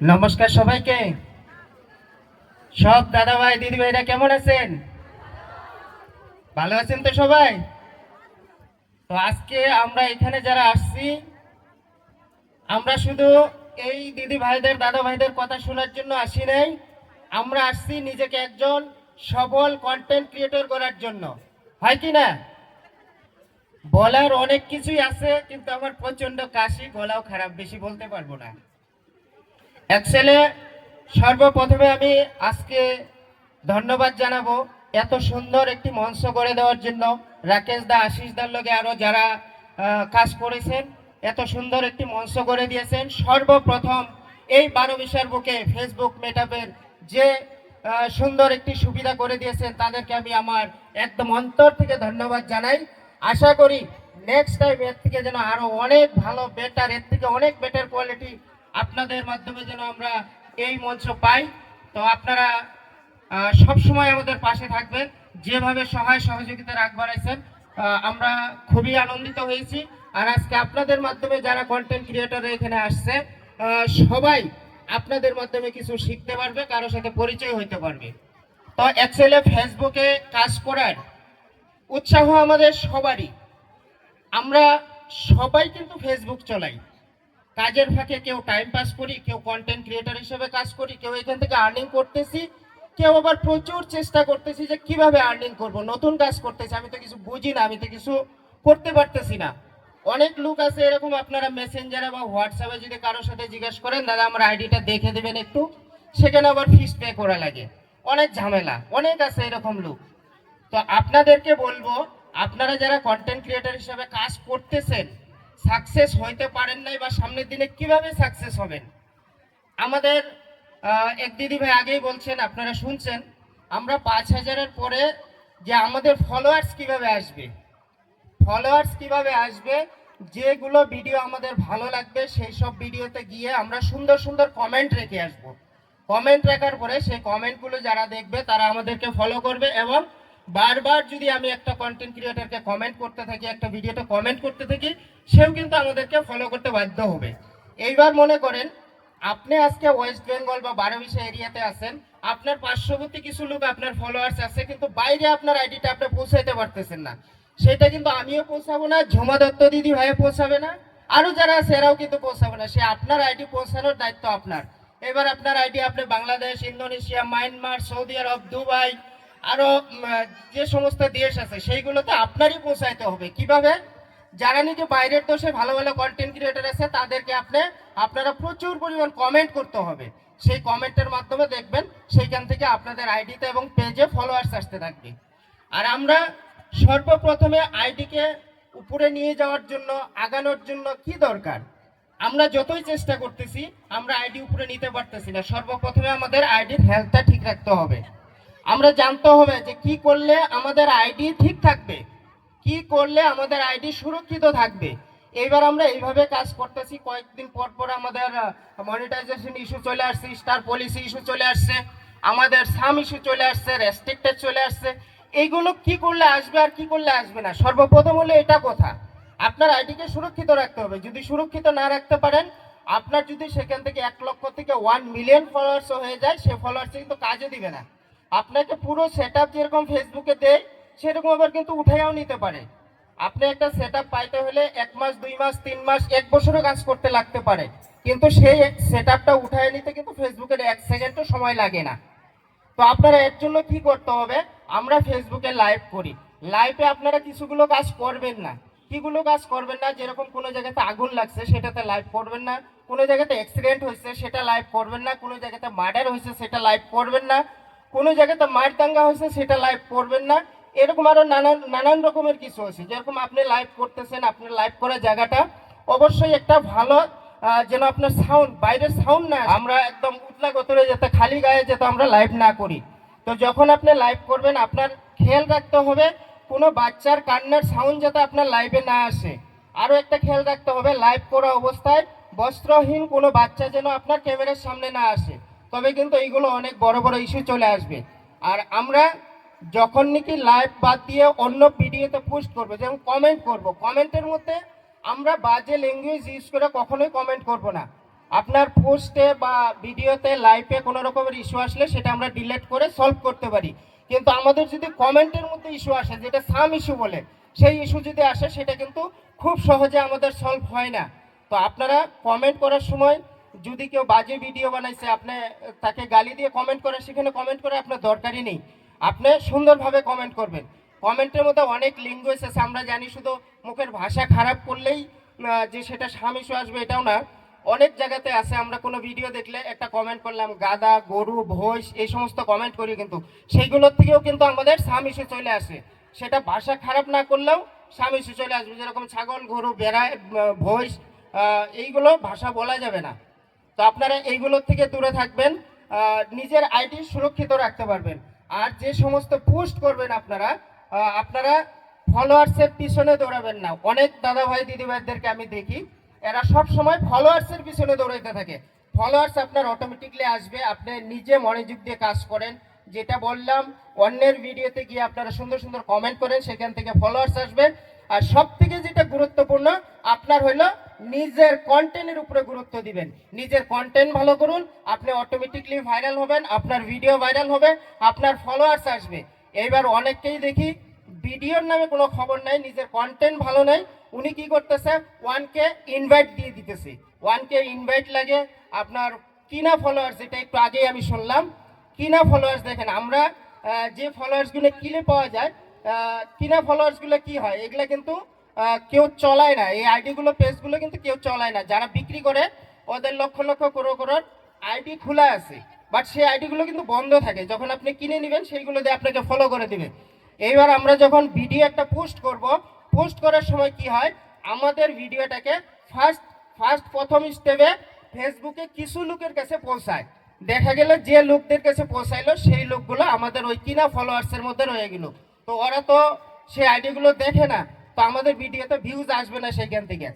নমস্কার সবাইকে। সব দাদা ভাই দিদি ভাইরা কেমন আছেন? ভালো আছেন তো সবাই? তো আজকে আমরা এখানে যারা আসছি, আমরা শুধু এই দিদি ভাইদের দাদা ভাইদের কথা শোনার জন্য আসি নাই। আমরা আসছি নিজেকে একজন সবল কন্টেন্ট ক্রিয়েটর করার জন্য। হয় কি না? বলার অনেক কিছুই আছে, কিন্তু আমার প্রচণ্ড কাশি, গলাও খারাপ, বেশি বলতে পারব না। অ্যাকচুয়ালি সর্বপ্রথমে আমি আজকে ধন্যবাদ জানাব এত সুন্দর একটি মঞ্চ করে দেওয়ার জন্য। রাকেশ দা, আশিস দার লোকে আরও যারা কাজ করেছেন, এত সুন্দর একটি মঞ্চ করে দিয়েছেন। সর্বপ্রথম এই বারো বিশার বুকে ফেসবুক মেটাপের যে সুন্দর একটি সুবিধা করে দিয়েছেন, তাদেরকে আমি আমার একদম অন্তর থেকে ধন্যবাদ জানাই। আশা করি নেক্সট টাইম এর থেকে যেন আরও অনেক ভালো বেটার এর থেকে অনেক বেটার কোয়ালিটি আপনাদের মাধ্যমে যেন আমরা এই মঞ্চ পাই। তো আপনারা সব সময় আমাদের পাশে থাকবেন। যেভাবে সহায় সহযোগিতা রাখ বাড়াইছেন আমরা খুবই আনন্দিত হয়েছি। আর আজকে আপনাদের মাধ্যমে যারা কন্টেন্ট ক্রিয়েটর এখানে আসছে সবাই আপনাদের মাধ্যমে কিছু শিখতে পারবে কারোর সাথে পরিচয় হইতে পারবে। তো অ্যাকচুয়ালি ফেসবুকে কাজ করার উৎসাহ আমাদের সবারই। আমরা সবাই কিন্তু ফেসবুক চলাই। কাজের ফাঁকে কেউ টাইম পাস করি, কেউ কন্টেন্ট ক্রিয়েটার হিসেবে কাজ করি, কেউ এখান থেকে আর্নিং করতেছি, কেউ আবার প্রচুর চেষ্টা করতেছি যে কীভাবে আর্নিং করব, নতুন কাজ করতেছি, আমি তো কিছু বুঝি না, আমি তো কিছু করতে পারতেছি না। অনেক লোক আছে এরকম, আপনারা মেসেঞ্জারে বা হোয়াটসঅ্যাপে যদি কারোর সাথে জিজ্ঞেস করেন, দাদা, আমার আইডিটা দেখে দেবেন একটু? সেখানে আবার ফিস পে করা লাগে। অনেক ঝামেলা, অনেক আছে এরকম লোক। তো আপনাদেরকে বলব, আপনারা যারা কন্টেন্ট ক্রিয়েটার হিসেবে কাজ করতেছেন সাকসেস হইতে পারেন নাই বা সামনের দিনে কীভাবে সাকসেস হবেন? আমাদের এক দিদি ভাই আগেই বলছেন, আপনারা শুনছেন, আমরা পাঁচ হাজারের পরে যে আমাদের ফলোয়ার্স কীভাবে আসবে? ফলোয়ার্স কীভাবে আসবে? যেগুলো ভিডিও আমাদের ভালো লাগবে, সেই সব ভিডিওতে গিয়ে আমরা সুন্দর সুন্দর কমেন্ট রেখে আসব। কমেন্ট রাখার পরে সেই কমেন্টগুলো যারা দেখবে, তারা আমাদেরকে ফলো করবে এবং বারবার যদি আমি একটা কন্টেন্ট ক্রিয়েটরকে কমেন্ট করতে থাকি, একটা ভিডিওতে কমেন্ট করতে থাকি, সেও কিন্তু আমাদেরকে ফলো করতে বাধ্য হবে। এইবার মনে করেন, আপনি আজকে ওয়েস্ট বেঙ্গল বা বারোবিশা এরিয়াতে আছেন, আপনার পার্শ্ববর্তী কিছু লোক আপনার ফলোয়ার্স আছে, কিন্তু বাইরে আপনার আইডিটা আপনি পৌঁছাইতে পারতেছেন না। সেটা কিন্তু আমিও পৌঁছাবো না, ঝুমা দত্ত দিদি ভাইও পৌঁছাবে না, আরও যারা আছে এরাও কিন্তু পৌঁছাবে না। সে আপনার আইডি পৌঁছানোর দায়িত্ব আপনার। এবার আপনার আইডি আপনি Bangladesh, Indonesia, Myanmar, Saudi Arab, Dubai আরও যে সমস্ত দেশ আছে, সেইগুলোতে আপনারই পৌঁছাইতে হবে। কীভাবে? যারা নিজে বাইরের দেশে ভালো ভালো কন্টেন্ট ক্রিয়েটর আছে, তাদেরকে আপনি, আপনারা প্রচুর পরিমাণ কমেন্ট করতে হবে। সেই কমেন্টের মাধ্যমে দেখবেন, সেইখান থেকে আপনাদের আইডিতে এবং পেজে ফলোয়ার্স আসতে থাকবে। আর আমরা সর্বপ্রথমে আইডিকে উপরে নিয়ে যাওয়ার জন্য, আগানোর জন্য কি দরকার? আমরা যতই চেষ্টা করতেছি, আমরা আইডি উপরে নিতে পারতেছি না। সর্বপ্রথমে আমাদের আইডির হেলথটা ঠিক রাখতে হবে। আমরা জানতে হবে যে কি করলে আমাদের আইডি ঠিক থাকবে, কি করলে আমাদের আইডি সুরক্ষিত থাকবে। এইবার আমরা এইভাবে কাজ করতেছি, কয়েকদিন পর পর আমাদের মনিটাইজেশন ইস্যু চলে আসছে স্টার পলিসি ইস্যু চলে আসছে, আমাদের সাম ইস্যু চলে আসছে রেস্ট্রিক্টেড চলে আসছে। এইগুলো কি করলে আসবে আর কি করলে আসবে না? সর্বপ্রথম হলো এটা কথা, আপনার আইডিকে সুরক্ষিত রাখতে হবে। যদি সুরক্ষিত না রাখতে পারেন, আপনার যদি সেখান থেকে এক লক্ষ থেকে ওয়ান মিলিয়ন ফলোয়ার্স হয়ে যায়, সে ফলোয়ার্স কিন্তু কাজে দিবে না। আপনাকে পুরো সেট যেরকম ফেসবুকে দেয়, সেরকম আবার কিন্তু উঠাইয়াও নিতে পারে। আপনি একটা সেট পাইতে হলে এক মাস, দুই মাস, তিন মাস, এক বছরও কাজ করতে লাগতে পারে। কিন্তু সেই সেট আপটা উঠায় নিতে কিন্তু ফেসবুকের এক সেকেন্ডও সময় লাগে না। তো আপনারা এর জন্য কি করতে হবে? আমরা ফেসবুকে লাইভ করি। লাইভে আপনারা কিছুগুলো কাজ করবেন না। কিগুলো কাজ করবেন না? যেরকম কোনো জায়গাতে আগুন লাগছে, সেটাতে লাইভ করবেন না। কোনো জায়গাতে অ্যাক্সিডেন্ট হয়েছে, সেটা লাইভ করবেন না। কোনো জায়গাতে মার্ডার হয়েছে, সেটা লাইভ করবেন না। কোনো জায়গাতে মার দাঙ্গা হয়েছে, সেটা লাইভ করবেন না। এরকম আরও নানান নানান রকমের কিছু আছে যেরকম আপনি লাইভ করতেছেন আপনার লাইভ করার জায়গাটা অবশ্যই একটা ভালো যেন আপনার সাউন্ড বাইরের সাউন্ড না আমরা একদম উতলা গতরে যাতে খালি গায়ে যাতে আমরা লাইভ না করি। তো যখন আপনি লাইভ করবেন, আপনার খেয়াল রাখতে হবে, কোনো বাচ্চার কান্নার সাউন্ড যাতে আপনার লাইভে না আসে। আরও একটা খেয়াল রাখতে হবে লাইভ করা অবস্থায় বস্ত্রহীন কোনো বাচ্চা যেন আপনার ক্যামেরার সামনে না আসে। তবে কিন্তু এইগুলো অনেক বড় বড় ইস্যু চলে আসবে। আর আমরা যখন নাকি লাইভ বাদ দিয়ে অন্য ভিডিওতে পোস্ট করব, যেমন কমেন্ট করব কমেন্টের মধ্যে আমরা বাজে ল্যাঙ্গুয়েজ ইউজ করে কখনোই কমেন্ট করব না। আপনার পোস্টে বা ভিডিওতে লাইভে কোনো রকমের ইস্যু আসলে সেটা আমরা ডিলিট করে সলভ করতে পারি। কিন্তু আমাদের যদি কমেন্টের মধ্যে ইস্যু আসে, যেটা সাম ইস্যু বলে, সেই ইস্যু যদি আসে, সেটা কিন্তু খুব সহজে আমাদের সলভ হয় না। তো আপনারা কমেন্ট করার সময় যদি কেউ বাজে ভিডিও বানাইছে, আপনি তাকে গালি দিয়ে কমেন্ট করে সেখানে কমেন্ট করে আপনার দরকারই নেই। আপনি সুন্দরভাবে কমেন্ট করবেন। কমেন্টের মধ্যে অনেক ল্যাঙ্গুয়েজ আছে, আমরা জানি শুধু মুখের ভাষা খারাপ করলেই যে সেটা স্বামীশু আসবে, এটাও না। অনেক জায়গাতে আছে, আমরা কোনো ভিডিও দেখলে একটা কমেন্ট করলাম, গাদা, গরু ভৈষ এই সমস্ত কমেন্ট করি কিন্তু। সেইগুলোর থেকেও কিন্তু আমাদের স্বামীশু চলে আসে। সেটা ভাষা খারাপ না করলেও স্বামীশু চলে আসবে। যেরকম ছাগল, গরু, বেড়ায় ভৈষ এইগুলো ভাষা বলা যাবে না। তো আপনারা এইগুলোর থেকে দূরে থাকবেন নিজের আইডি সুরক্ষিত রাখতে পারবেন। আর যে সমস্ত পোস্ট করবেন আপনারা আপনারা ফলোয়ার্সের পিছনে দৌড়াবেন না। অনেক দাদা ভাই দিদি ভাইদেরকে আমি দেখি, এরা সব সময় ফলোয়ার্সের পিছনে দৌড়াইতে থাকে। ফলোয়ার্স আপনার অটোমেটিকলি আসবে, আপনি নিজে মনোযোগ দিয়ে কাজ করেন। যেটা বললাম, অন্যের ভিডিওতে গিয়ে আপনারা সুন্দর সুন্দর কমেন্ট করেন, সেখান থেকে ফলোয়ার্স আসবে। আর সব থেকে যেটা গুরুত্বপূর্ণ, আপনার হলো নিজের কন্টেন্টের উপরে গুরুত্ব দিবেন। নিজের কন্টেন্ট ভালো করুন, আপনি অটোমেটিকলি ভাইরাল হবেন, আপনার ভিডিও ভাইরাল হবে, আপনার ফলোয়ার্স আসবে। এইবার অনেককেই দেখি, ভিডিওর নামে কোনো খবর নাই, নিজের কন্টেন্ট ভালো নাই, উনি কি করতেছে ওয়ানকে ইনভাইট দিয়ে দিতেছে। ওয়ানকে ইনভাইট লাগে, আপনার কিনা ফলোয়ার্স এটা একটু আগেই আমি শুনলাম, কিনা ফলোয়ার্স দেখেন, আমরা যে ফলোয়ার্সগুলো কিনে পাওয়া যায় কিনা ফলোয়ার্সগুলো কি হয়? এগুলো কিন্তু কেউ চলায় না। এই আইডিগুলো পেজগুলো কিন্তু কেউ চলায় না। যারা বিক্রি করে, ওদের লক্ষ লক্ষ করো করোর আইডি খোলা আছে। বাট সেই আইডিগুলো কিন্তু বন্ধ থাকে। যখন আপনি কিনে নেবেন, সেইগুলো দিয়ে আপনাকে ফলো করে দিবে। এইবার আমরা যখন ভিডিও একটা পোস্ট করব পোস্ট করার সময় কি হয়? আমাদের ভিডিওটাকে ফার্স্ট ফার্স্ট প্রথম স্টেপে ফেসবুকে কিছু লোকের কাছে পৌঁছায়। দেখা গেল যে লোকদের কাছে পৌঁছাইলো, সেই লোকগুলো আমাদের ওই কিনা ফলোয়ার্সের মধ্যে রয়ে গেল। তো ওরা তো সেই আইডিগুলো দেখে না। তো আমাদের ভিডিওতে ভিউজ আসবে না সেইখান থেকে।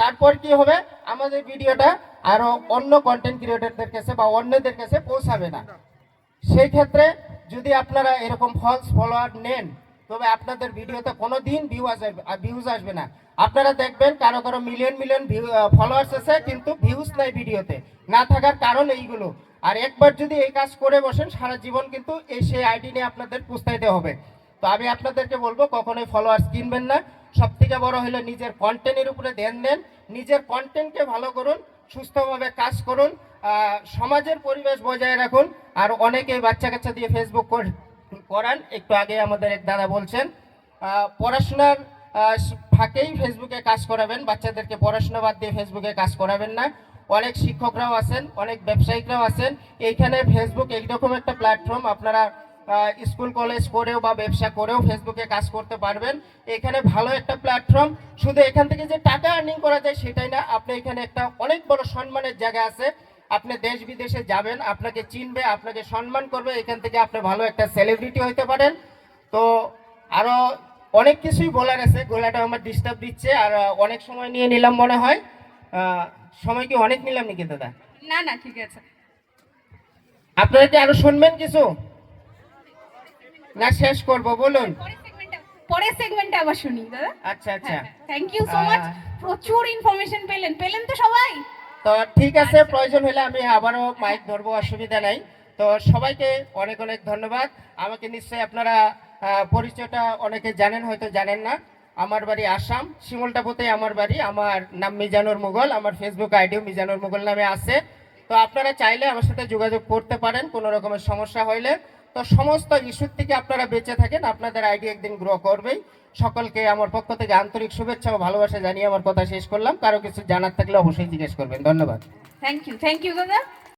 তারপর কি হবে? আমাদের ভিডিওটা আরও অন্য কন্টেন্ট ক্রিয়েটরদের কাছে বা অন্যদের কাছে পৌঁছাবে না। সেই ক্ষেত্রে যদি আপনারা এরকম ফলস ফলোয়ার নেন, তবে আপনাদের ভিডিওতে কোনো দিন ভিউ আসবে ভিউজ আসবে না। আপনারা দেখবেন কারও কারও মিলিয়ন মিলিয়ন ফলোয়ার্স আছে, কিন্তু ভিউজ নাই ভিডিওতে না থাকার কারণ এইগুলো। আর একবার যদি এই কাজ করে বসেন, সারা জীবন কিন্তু এই সেই আইডি নিয়ে আপনাদের পুস্তাইতে হবে। তো আমি আপনাদেরকে বলব, কখনোই ফলোয়ার্স কিনবেন না। সব থেকে বড় হলো নিজের কন্টেন্টের উপরে ধ্যান দেন। নিজের কন্টেন্টকে ভালো করুন, সুস্থভাবে কাজ করুন সমাজের পরিবেশ বজায় রাখুন, আর অনেকেই বাচ্চা কাচ্চা দিয়ে ফেসবুক করান। একটু আগে আমাদের এক দাদা বলছেন পড়াশোনার ফাঁকেই ফেসবুকে কাজ করাবেন। বাচ্চাদেরকে পড়াশোনা বাদ দিয়ে ফেসবুকে কাজ করাবেন না। অনেক শিক্ষকরাও আছেন, অনেক ব্যবসায়িকরাও আছেন। এইখানে ফেসবুক এইরকম একটা প্ল্যাটফর্ম আপনারা স্কুল কলেজ করেও বা ব্যবসা করেও ফেসবুকে কাজ করতে পারবেন। এখানে ভালো একটা প্ল্যাটফর্ম শুধু এখান থেকে যে টাকা আর্নিং করা যায় সেটাই না আপনি এখানে একটা অনেক বড় সম্মানের জায়গা আছে। আপনি দেশ বিদেশে যাবেন আপনাকে চিনবে আপনাকে সম্মান করবে এখান থেকে আপনি ভালো একটা সেলিব্রিটি হইতে পারেন। তো আরও অনেক কিছুই বলার আছে গোলাটা আমার ডিস্টার্ব দিচ্ছে আর অনেক সময় নিয়ে নিলাম মনে হয়। সময় কি অনেক নিলাম নাকি দাদা? না না ঠিক আছে। আপনারা কি আরও শুনবেন কিছু? না শেষ করব বলুন। পরের সেগমেন্টে আবার শুনি দাদা। আচ্ছা আচ্ছা। থ্যাংক ইউ সো মাচ প্রচুর ইনফরমেশন পেলেন। পেলেন তো সবাই? তো ঠিক আছে প্রয়োজন হলে আমি আবারও মাইক ধরবো অসুবিধা নাই। তো সবাইকে অনেক অনেক ধন্যবাদ। আমাকে নিশ্চয়ই আপনারা পরিচয়টা অনেকে জানেন হয়তো জানেন না। আমার বাড়ি আসাম শিমুলটাপুতে আমার বাড়ি। আমার নাম মিজানুর মুঘল আমার ফেসবুক আইডিও মিজানুর মুঘল নামে আছে। তো আপনারা চাইলে আমার সাথে যোগাযোগ করতে পারেন কোনো রকমের সমস্যা হইলে। তো সমস্ত ইস্যুর থেকে আপনারা বেঁচে থাকেন, আপনাদের আইডি একদিন গ্রো করবেই। সকলকে আমার পক্ষ থেকে আন্তরিক শুভেচ্ছা ও ভালোবাসা জানিয়ে আমার কথা শেষ করলাম। কারও কিছু জানার থাকলে অবশ্যই জিজ্ঞেস করবেন। ধন্যবাদ। থ্যাংক ইউ থ্যাংক ইউ দাদা।